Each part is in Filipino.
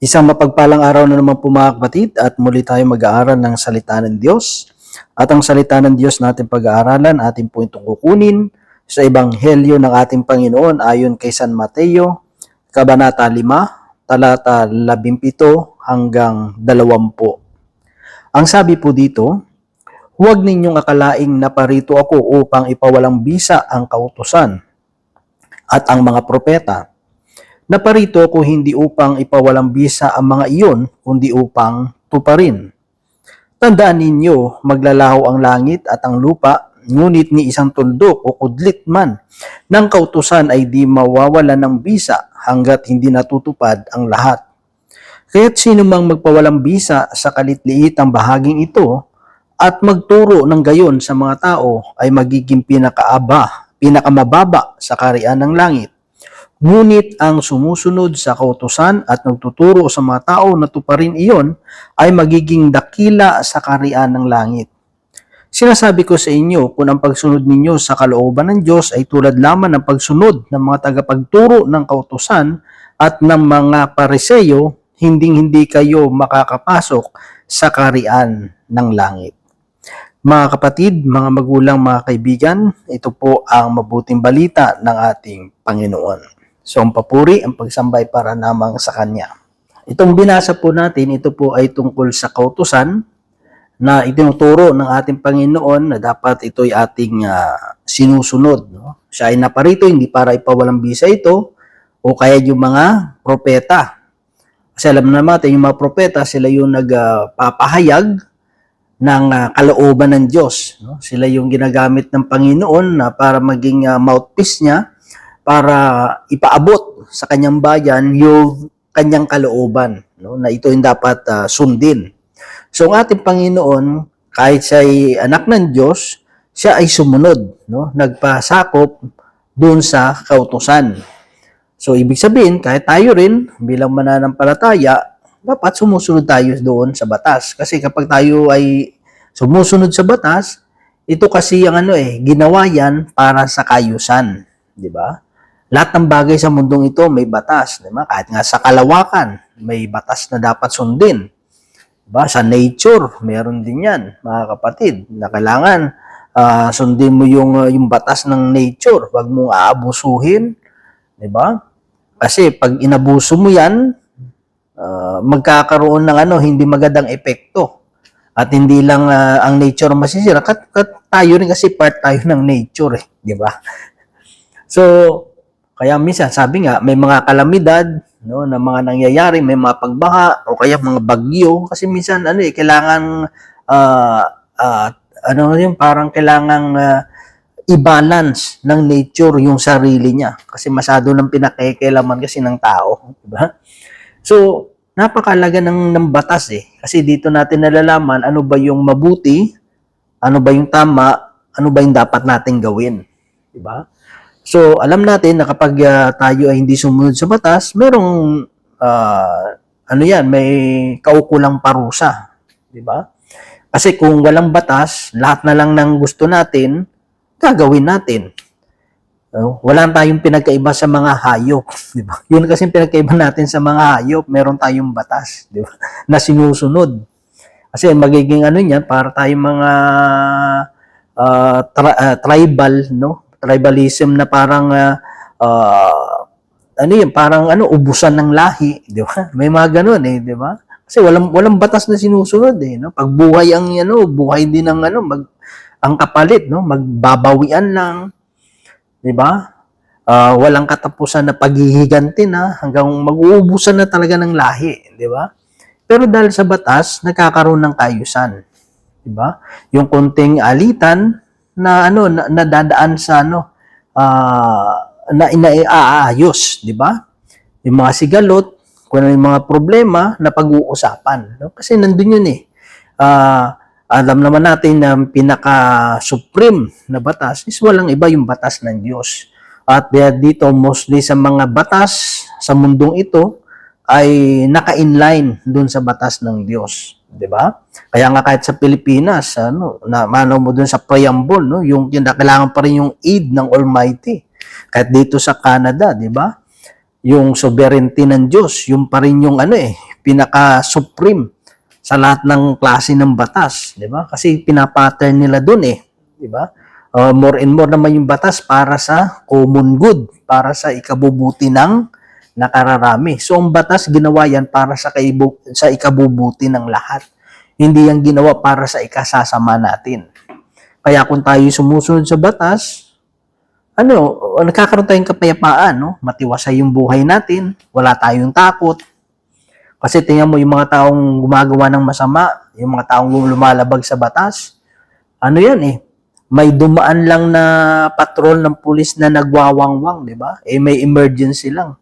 Isang mapagpalang araw na naman po mga kapatid at muli tayo mag-aaral ng salita ng Diyos. At ang salita ng Diyos natin pag-aaralan, atin po itong kukunin sa Ebanghelyo ng ating Panginoon ayon kay San Mateo, Kabanata 5, talata 17 hanggang 20. Ang sabi po dito, Huwag ninyong akalaing naparito ako upang ipawalang bisa ang kautusan at ang mga propeta. Naparito ako hindi upang ipawalang bisa ang mga iyon, kundi upang tuparin. Tandaan ninyo, maglalaho ang langit at ang lupa, ngunit ni isang tuldok o kudlit man ng kautusan ay di mawawala ng bisa hanggat hindi natutupad ang lahat. Kaya't sino mang magpawalang bisa sa kalitliitang bahaging ito at magturo ng gayon sa mga tao ay magiging pinakaaba, pinakamababa sa karian ng langit. Ngunit ang sumusunod sa kautusan at nagtuturo sa mga tao na tuparin iyon ay magiging dakila sa karian ng langit. Sinasabi ko sa inyo, kung ang pagsunod ninyo sa kalooban ng Diyos ay tulad lamang ng pagsunod ng mga tagapagturo ng kautusan at ng mga pariseyo, hinding-hindi kayo makakapasok sa karian ng langit. Mga kapatid, mga magulang, mga kaibigan, ito po ang mabuting balita ng ating Panginoon. So, ang papuri, ang pagsambay para namang sa Kanya. Itong binasa po natin, ito po ay tungkol sa kautusan na itinuturo ng ating Panginoon na dapat ito'y ating ah, sinusunod. No? Siya ay naparito, hindi para ipawalang bisa ito, o kaya yung mga propeta. Kasi alam naman natin, yung mga propeta, sila yung nagpapahayag ng ah, kalooban ng Diyos. No? Sila yung ginagamit ng Panginoon na para maging ah, mouthpiece niya para ipaabot sa kanyang bayan yung kanyang kalooban no? na ito yung dapat ah, sundin. So ang ating Panginoon, kahit siya ay anak ng Diyos, siya ay sumunod, no? nagpasakop doon sa kautusan. So ibig sabihin, kahit tayo rin bilang mananampalataya, dapat sumusunod tayo doon sa batas. Kasi kapag tayo ay sumusunod sa batas, ito kasi ang ano eh, ginawa yan para sa kayusan, di ba? Lahat ng bagay sa mundong ito may batas, di ba? Kahit nga sa kalawakan, may batas na dapat sundin. Diba? Sa nature, meron din yan, mga kapatid, na kailangan ah, sundin mo yung, ah, yung batas ng nature. Huwag mong aabusuhin, di ba? Kasi pag inabuso mo yan, ah, magkakaroon ng ano, hindi magandang epekto. At hindi lang ah, ang nature masisira, kat, kat tayo rin kasi part tayo ng nature eh, di ba? So, kaya minsan sabi nga may mga kalamidad no na mga nangyayari, may mga pagbaha o kaya mga bagyo kasi minsan ano eh kailangan ah, ah, ano yun parang kailangan ah, i-balance ng nature yung sarili niya kasi masyado nang pinakikailaman kasi ng tao, di ba? So, napakalaga ng, ng batas eh. Kasi dito natin nalalaman ano ba yung mabuti, ano ba yung tama, ano ba yung dapat nating gawin. Di ba? So, alam natin na kapag ah, tayo ay hindi sumunod sa batas, merong, ah, ano yan, may kaukulang parusa. Di ba? Kasi kung walang batas, lahat na lang ng gusto natin, gagawin natin. No? Wala tayong pinagkaiba sa mga hayop, di ba? Yun kasi pinagkaiba natin sa mga hayop, meron tayong batas, di ba? Na sinusunod. Kasi magiging ano niyan, para tayong mga ah, tra- ah, tribal, no? Tribalism na parang ah, ah, ano yun, parang ano, ubusan ng lahi, di ba? May mga ganun eh, di ba? Kasi walang walang batas na sinusunod eh, no? Pag buhay ang ano, buhay din ng ano, mag ang kapalit, no? Magbabawian lang, 'di ba? Ah, walang katapusan na paghihiganti na hanggang mag-uubusan na talaga ng lahi, 'di ba? Pero dahil sa batas, nagkakaroon ng kayusan, 'di ba? Yung konting alitan na ano na, nadadaan sa ano ah na inaaayos, 'di ba? Yung mga sigalot, kung ano yung mga problema na pag-uusapan, no? Kasi nandun yun eh. Ah, alam naman natin na pinaka-supreme na batas is walang iba yung batas ng Diyos. At uh, dito, mostly sa mga batas sa mundong ito, ay naka-inline dun sa batas ng Diyos. 'Di ba? Kaya nga kahit sa Pilipinas, ano, na mano mo dun sa preamble, no, yung kailangan pa rin yung aid ng Almighty. Kahit dito sa Canada, 'di ba? Yung sovereignty ng Diyos, yung pa rin yung ano eh, pinaka-supreme sa lahat ng klase ng batas, di ba? Kasi pinapattern nila dun eh, di ba? Uh, more and more naman yung batas para sa common good, para sa ikabubuti ng nakararami. So ang batas ginawa yan para sa kaibu- sa ikabubuti ng lahat. Hindi yan ginawa para sa ikasasama natin. Kaya kung tayo sumusunod sa batas, ano, nagkakaroon tayong kapayapaan, no? Matiwasay yung buhay natin, wala tayong takot. Kasi tingnan mo yung mga taong gumagawa ng masama, yung mga taong lumalabag sa batas, ano yan eh, may dumaan lang na patrol ng pulis na nagwawangwang, di ba? Eh may emergency lang.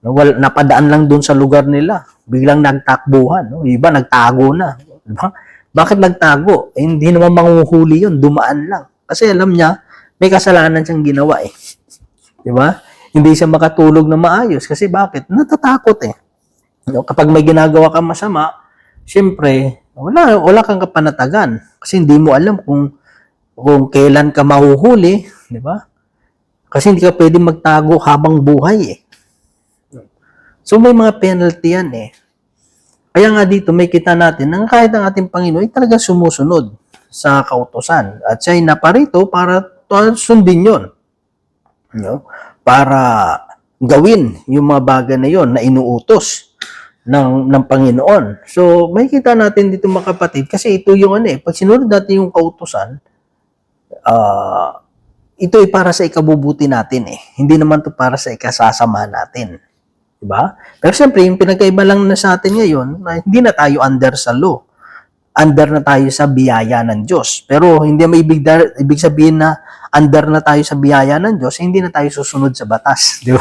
Nawal, napadaan lang doon sa lugar nila. Biglang nagtakbuhan. No? Iba nagtago na. Di ba? Bakit nagtago? Eh, hindi naman manguhuli yun. Dumaan lang. Kasi alam niya, may kasalanan siyang ginawa eh. Di ba? Hindi siya makatulog na maayos. Kasi bakit? Natatakot eh. No? Kapag may ginagawa kang masama, syempre, wala, wala kang kapanatagan. Kasi hindi mo alam kung kung kailan ka mahuhuli, di ba? Kasi hindi ka pwede magtago habang buhay eh. So may mga penalty yan eh. Kaya nga dito may kita natin na kahit ang ating Panginoon ay talaga sumusunod sa kautosan. At siya ay naparito para sundin yon. No? Para gawin yung mga bagay na yon na inuutos ng, ng Panginoon. So may kita natin dito mga kapatid kasi ito yung ano eh. Pag sinunod natin yung kautosan, ah ito ay para sa ikabubuti natin eh. Hindi naman to para sa ikasasama natin. Diba? Pero siyempre, yung pinagkaiba lang na sa atin ngayon, na hindi na tayo under sa law. Under na tayo sa biyaya ng Diyos. Pero hindi may ibig, dar- ibig sabihin na under na tayo sa biyaya ng Diyos, hindi na tayo susunod sa batas. Di ba?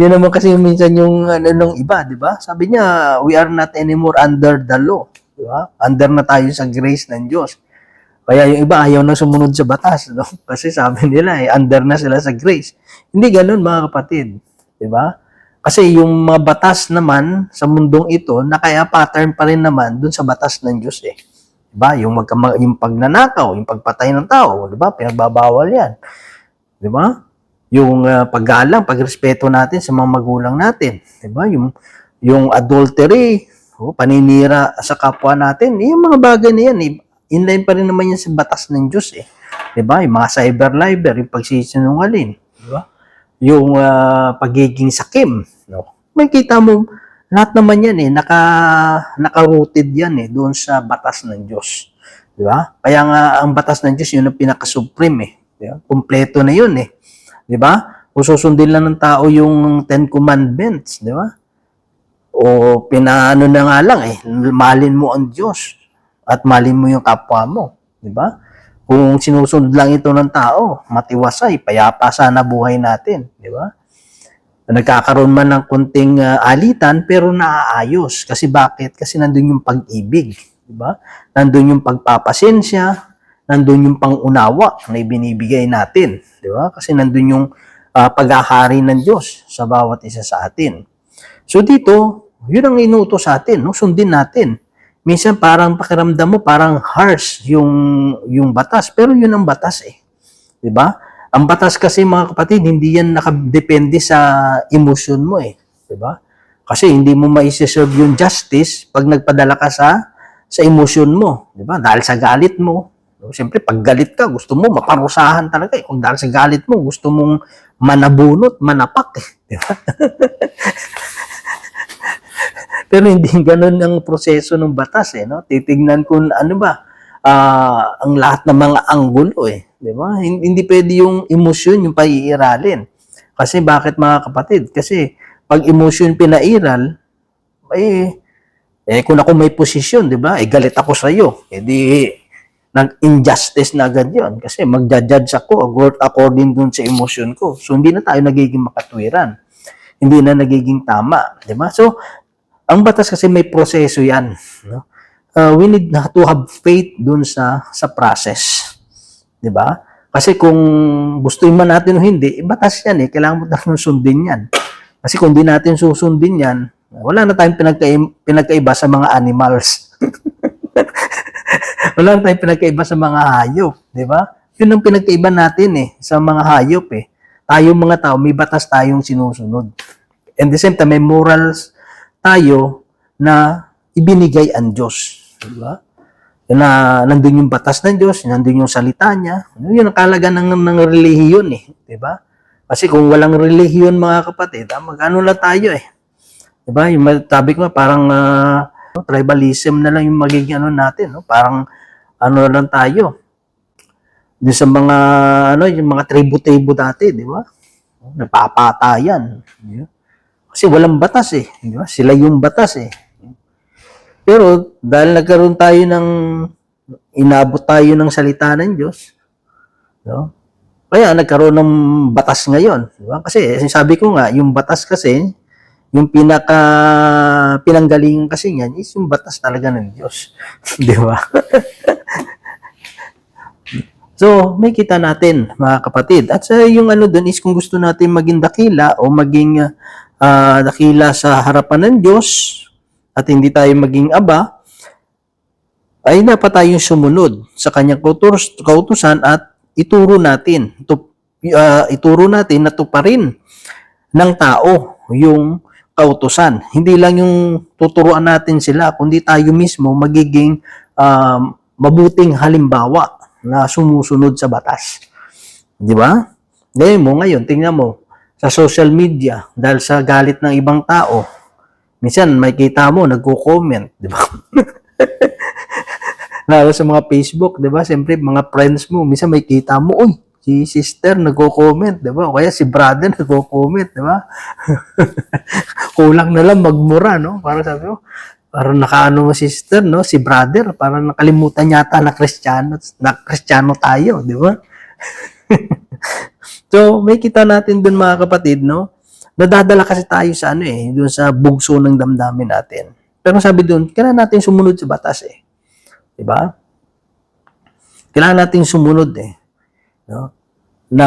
Yun naman kasi minsan yung ano nung iba, di ba? Sabi niya, we are not anymore under the law. Di ba? Under na tayo sa grace ng Diyos. Kaya yung iba ayaw na sumunod sa batas, no? Kasi sabi nila, eh, under na sila sa grace. Hindi ganun, mga kapatid. Di ba? Kasi yung mga batas naman sa mundong ito, nakaya pattern pa rin naman dun sa batas ng Diyos eh. Di ba? Yung, magka, yung pagnanakaw, yung pagpatay ng tao, di ba? Pinagbabawal yan. Di ba? Yung uh, paggalang, pagrespeto natin sa mga magulang natin. Di ba? Yung, yung adultery, oh, paninira sa kapwa natin, yung mga bagay na yan, eh, inline pa rin naman yan sa batas ng Diyos eh. 'Di ba? Yung mga cyber liber, yung pagsisinungaling, 'di ba? Yung ah, pagiging sakim, no. May kita mo lahat naman yan eh naka naka-rooted yan eh doon sa batas ng Diyos. 'Di ba? Kaya nga ang batas ng Diyos yun ang pinaka-supreme eh. 'Di ba? Kumpleto na yun eh. 'Di ba? Kung susundin lang ng tao yung Ten Commandments, 'di ba? O pinaano na nga lang eh, malin mo ang Diyos at malin mo yung kapwa mo, di ba? Kung sinusunod lang ito ng tao, matiwasay, payapa sana buhay natin, di ba? Nagkakaroon man ng kunting uh, alitan pero naaayos. Kasi bakit? Kasi nandun yung pag-ibig, di ba? Nandun yung pagpapasensya, nandun yung pangunawa na ibinibigay natin, di ba? Kasi nandun yung uh, paghahari ng Diyos sa bawat isa sa atin. So dito, yun ang inutos sa atin, no? sundin natin minsan parang pakiramdam mo parang harsh yung yung batas. Pero yun ang batas eh. 'di ba? Ang batas kasi mga kapatid hindi yan nakadepende sa emotion mo eh. 'di ba? Kasi hindi mo mai-serve yung justice pag nagpadala ka sa sa emotion mo. 'di ba? Dahil sa galit mo. Siyempre, pag galit ka, gusto mo maparusahan talaga eh. Kung dahil sa galit mo, gusto mong manabunot, manapak eh. Di? Pero hindi ganun ang proseso ng batas eh, no? Titingnan kung ano ba ah, ang lahat ng mga anggulo eh, 'di ba? Hindi, pwede yung emosyon yung paiiralin. Kasi bakit mga kapatid? Kasi pag emosyon pinairal, eh eh kung ako may posisyon, 'di ba? Eh galit ako sa iyo. Eh di nag-injustice na agad 'yon kasi magja-judge ako according dun sa emosyon ko. So hindi na tayo nagiging makatwiran. Hindi na nagiging tama, 'di ba? So ang batas kasi may proseso yan. No? Uh, we need to have faith dun sa sa process. 'Di ba? Kasi kung gusto man natin o hindi, eh, batas yan eh. Kailangan mo natin sundin yan. Kasi kung di natin susundin yan, wala na tayong pinagka- pinagkaiba sa mga animals. wala na tayong pinagkaiba sa mga hayop. Di ba? Yun ang pinagkaiba natin eh, sa mga hayop eh. Tayong mga tao, may batas tayong sinusunod. And the same time, may morals tayo na ibinigay ang Diyos. Di ba? Na nandun yung batas ng Diyos, nandun yung salita niya. Yun ang kalaga ng, ng relihiyon eh. Di ba? Kasi kung walang relihiyon mga kapatid, ah, mag-ano lang tayo eh. Di ba? Yung sabi ko parang ah, tribalism na lang yung magiging ano natin. No? Parang ano lang tayo. Doon sa mga, ano, yung mga tribu-tribu dati, di ba? Napapatayan. Ba? Kasi walang batas eh. Di ba? Sila yung batas eh. Pero dahil nagkaroon tayo ng inabot tayo ng salita ng Diyos, no? Kaya nagkaroon ng batas ngayon, di ba? Kasi sabi ko nga, yung batas kasi yung pinaka pinanggalingan kasi niyan is yung batas talaga ng Diyos. di ba? So, may kita natin, mga kapatid. At sa yung ano dun is kung gusto natin maging dakila o maging ah, dakila sa harapan ng Diyos at hindi tayo maging aba, ay dapat tayong sumunod sa kanyang kautus, kautusan at ituro natin, ito, ah, ituro natin na tuparin ng tao yung kautusan. Hindi lang yung tuturuan natin sila, kundi tayo mismo magiging um, mabuting halimbawa na sumusunod sa batas. Di ba? Ngayon mo, ngayon, tingnan mo, sa social media, dahil sa galit ng ibang tao, minsan may kita mo, nagko-comment, di ba? Lalo sa mga Facebook, di ba? Siyempre, mga friends mo, minsan may kita mo, uy, si sister nagko-comment, di ba? O kaya si brother nagko-comment, di ba? Kulang na lang magmura, no? Para sabi mo, parang nakaano mo sister, no? Si brother, parang nakalimutan yata na kristyano, na kristyano tayo, di ba? so, may kita natin dun mga kapatid, no? Nadadala kasi tayo sa ano eh, dun sa bugso ng damdamin natin. Pero sabi dun, kailangan natin sumunod sa batas eh. Di ba? Kailangan natin sumunod eh. No? Na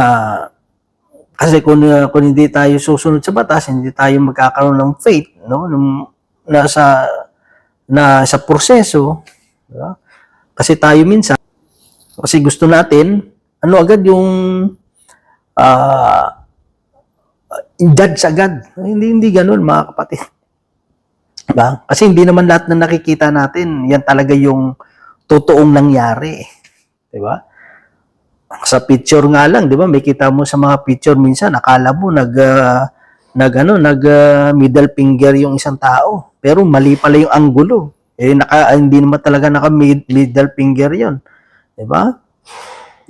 kasi kung, kung hindi tayo susunod sa batas, hindi tayo magkakaroon ng faith, no? Nung, nasa na sa proseso, di ba? Kasi tayo minsan, kasi gusto natin, ano agad yung ah judge agad. Hindi, hindi ganun mga kapatid. Diba? Kasi hindi naman lahat na nakikita natin, yan talaga yung totoong nangyari. Di ba? Sa picture nga lang, di ba? May kita mo sa mga picture minsan, akala mo nag, ah, nag, ano, nag ah, middle finger yung isang tao. Pero mali pala yung anggulo. Eh, naka, hindi naman talaga naka mid- middle finger yon Di ba?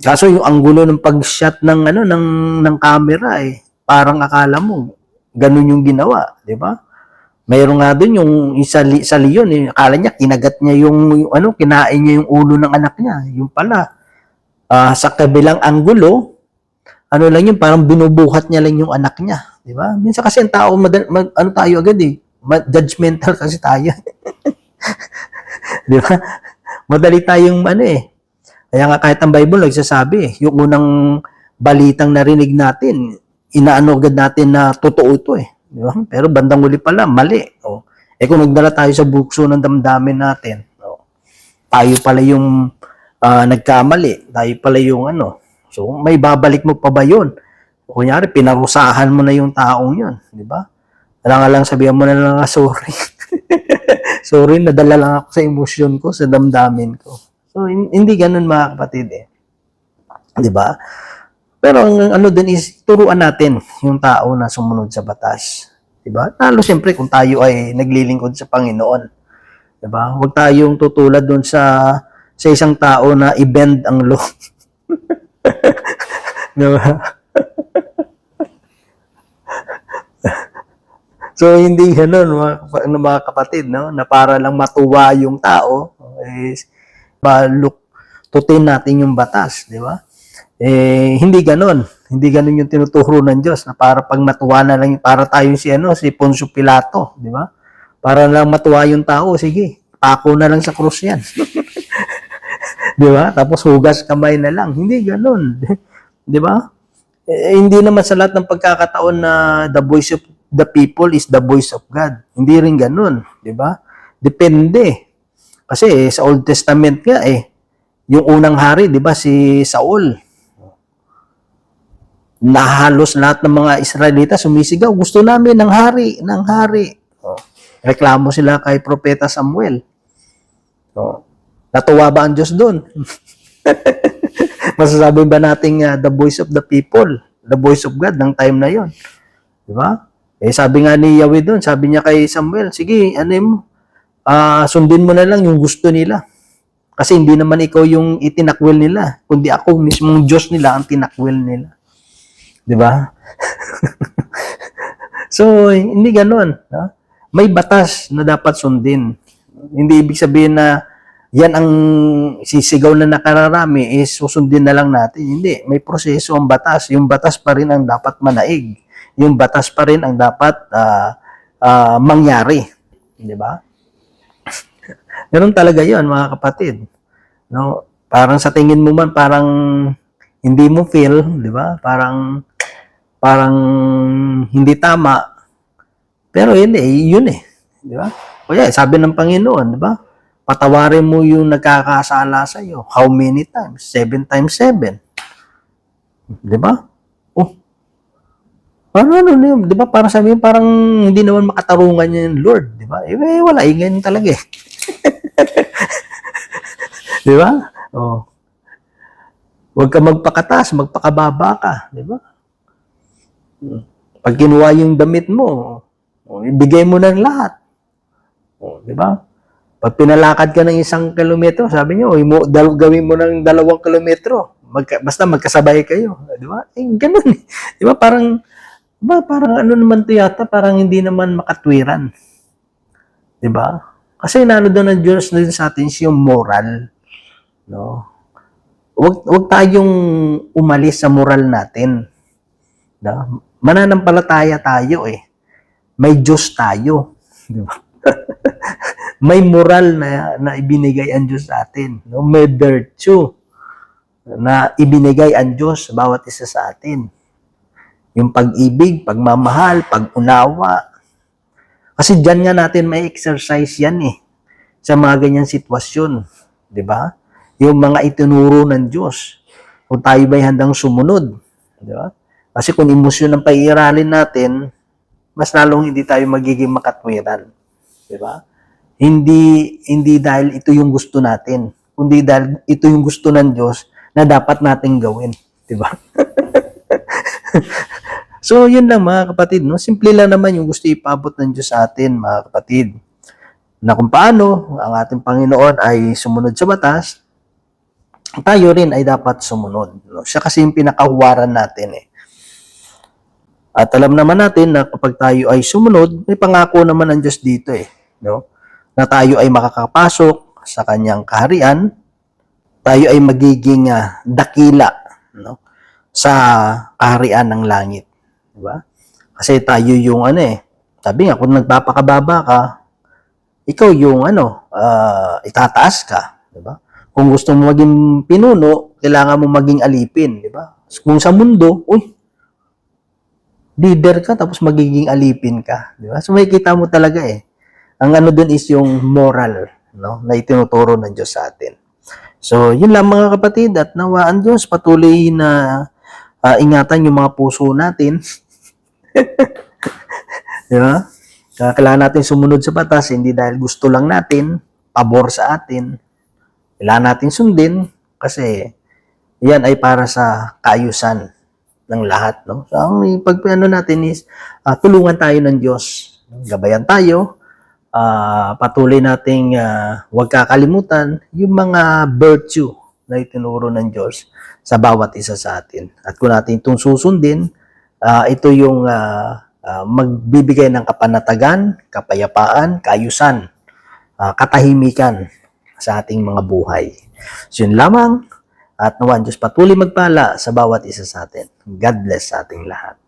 Kaso yung anggulo ng pag-shot ng ano ng ng camera eh parang akala mo ganun yung ginawa, 'di ba? Mayroon nga doon yung isa sa leon, eh, akala niya kinagat niya yung, yung ano, kinain niya yung ulo ng anak niya. Yung pala ah, sa kabilang anggulo, ano lang yun, parang binubuhat niya lang yung anak niya, 'di ba? Minsan kasi ang tao mag- ano tayo agad eh, ma- judgmental kasi tayo. 'Di ba? Madali tayong ano eh, kaya nga kahit ang Bible nagsasabi, eh, yung unang balitang narinig natin, inaano agad natin na totoo ito eh. Di ba? Pero bandang uli pala, mali. O, eh kung nagdala tayo sa bukso ng damdamin natin, o, tayo pala yung ah, nagkamali, tayo pala yung ano. So, may babalik mo pa ba yun? Kunyari, pinarusahan mo na yung taong yun. Di ba? Kailangan lang sabihan mo na lang, "Ah, sorry. sorry, nadala lang ako sa emosyon ko, sa damdamin ko. So, hin- hindi ganun mga kapatid eh. Di ba? Pero ang ano din is turuan natin yung tao na sumunod sa batas. 'Di ba? Lalo siyempre kung tayo ay naglilingkod sa Panginoon. 'Di ba? Huwag tayong tutulad doon sa sa isang tao na i-bend ang law. 'Di ba? So hindi ganoon mga, mga kapatid no na para lang matuwa yung tao is baluk tutin natin yung batas, di ba? Eh, hindi ganon. Hindi ganon yung tinuturo ng Diyos na para pag matuwa na lang, para tayong si, ano, si Poncio Pilato, di ba? Para lang matuwa yung tao, sige, pako na lang sa krus yan. di ba? Tapos hugas kamay na lang. Hindi ganon. di ba? Eh, hindi naman sa lahat ng pagkakataon na the voice of the people is the voice of God. Hindi rin ganun, di ba? Depende. Kasi sa Old Testament nga eh, yung unang hari, di ba, si Saul. nahalos lahat ng mga Israelita sumisigaw, gusto namin ng hari, ng hari. Oh. Reklamo sila kay Propeta Samuel. Oh. Natuwa ba ang Diyos doon? Masasabi ba nating uh, the voice of the people, the voice of God ng time na yon, Di ba? Eh sabi nga ni Yahweh doon, sabi niya kay Samuel, sige, ano mo, ah, sundin mo na lang yung gusto nila. Kasi hindi naman ikaw yung itinakwil nila, kundi ako mismong Diyos nila ang tinakwil nila. Di ba? so, hindi ganun. No? May batas na dapat sundin. Hindi ibig sabihin na yan ang sisigaw na nakararami is susundin na lang natin. Hindi. May proseso ang batas. Yung batas pa rin ang dapat manaig. Yung batas pa rin ang dapat ah, ah, mangyari. Di ba? Ganun talaga yon mga kapatid. No? Parang sa tingin mo man, parang hindi mo feel, di ba? Parang parang hindi tama. Pero hindi, yun eh. Di ba? O yeah, sabi ng Panginoon, di ba? Patawarin mo yung nagkakasala sa iyo. How many times? Seven times seven. Di ba? Oh. Parang ano na yun, di ba? Parang sabi parang hindi naman makatarungan niya yung Lord, di ba? Eh, eh, wala, eh, ganyan talaga eh. di ba? Oh. Huwag ka magpakatas, magpakababa ka, di ba? Pag kinuha yung damit mo, oh, ibigay mo ng lahat. Oh, di ba? Pag pinalakad ka ng isang kilometro, sabi niyo, "Uy, mo, dal- gawin mo ng dalawang kilometro. Magka, basta magkasabay kayo. Di ba? Eh, ganun. Di ba? Parang, ba? Parang ano naman to yata, parang hindi naman makatwiran. Di ba? Kasi nano doon ng Diyos na din sa atin yung moral. No? Wag, wag tayong umalis sa moral natin. No? Mananampalataya tayo eh. May Diyos tayo. Di ba? may moral na, na ibinigay ang Diyos sa atin. No? May virtue na ibinigay ang Diyos sa bawat isa sa atin. Yung pag-ibig, pagmamahal, pag-unawa. Kasi dyan nga natin may exercise yan eh. Sa mga ganyang sitwasyon. Di ba? Yung mga itinuro ng Diyos. Kung tayo ba'y handang sumunod. Di ba? Kasi kung emosyon ang paiiralin natin, mas lalong hindi tayo magiging makatwiran. Di ba? Hindi hindi dahil ito yung gusto natin, kundi dahil ito yung gusto ng Diyos na dapat nating gawin, di ba? so, yun lang mga kapatid, no? Simple lang naman yung gusto ipabot ng Diyos sa atin, mga kapatid. Na kung paano ang ating Panginoon ay sumunod sa batas, tayo rin ay dapat sumunod. No? Siya kasi yung pinakahuwaran natin eh. At alam naman natin na kapag tayo ay sumunod, may pangako naman ng Diyos dito eh. No? Na tayo ay makakapasok sa kanyang kaharian, tayo ay magiging ah, dakila no? sa kaharian ng langit. Di ba? Kasi tayo yung ano eh, sabi nga, kung nagpapakababa ka, ikaw yung ano, ah, itataas ka. Di ba? Kung gusto mo maging pinuno, kailangan mo maging alipin. Di ba? Kung sa mundo, uy, leader ka tapos magiging alipin ka, di ba? So makikita mo talaga eh. Ang ano dun is yung moral, no, na itinuturo ng Diyos sa atin. So, yun lang mga kapatid at nawaan Diyos patuloy na ah, ingatan yung mga puso natin. di ba? Kailangan natin sumunod sa batas, hindi dahil gusto lang natin, pabor sa atin. Kailangan natin sundin kasi yan ay para sa kaayusan ng lahat. No? So, ang pagpiano natin is ah, tulungan tayo ng Diyos. Gabayan tayo. ah, patuloy nating ah, huwag kakalimutan yung mga virtue na itinuro ng Diyos sa bawat isa sa atin. At kung natin itong susundin, ah, ito yung ah, ah, magbibigay ng kapanatagan, kapayapaan, kaayusan, ah, katahimikan sa ating mga buhay. So yun lamang. At nawan Diyos patuloy magpala sa bawat isa sa atin. God bless sa ating lahat.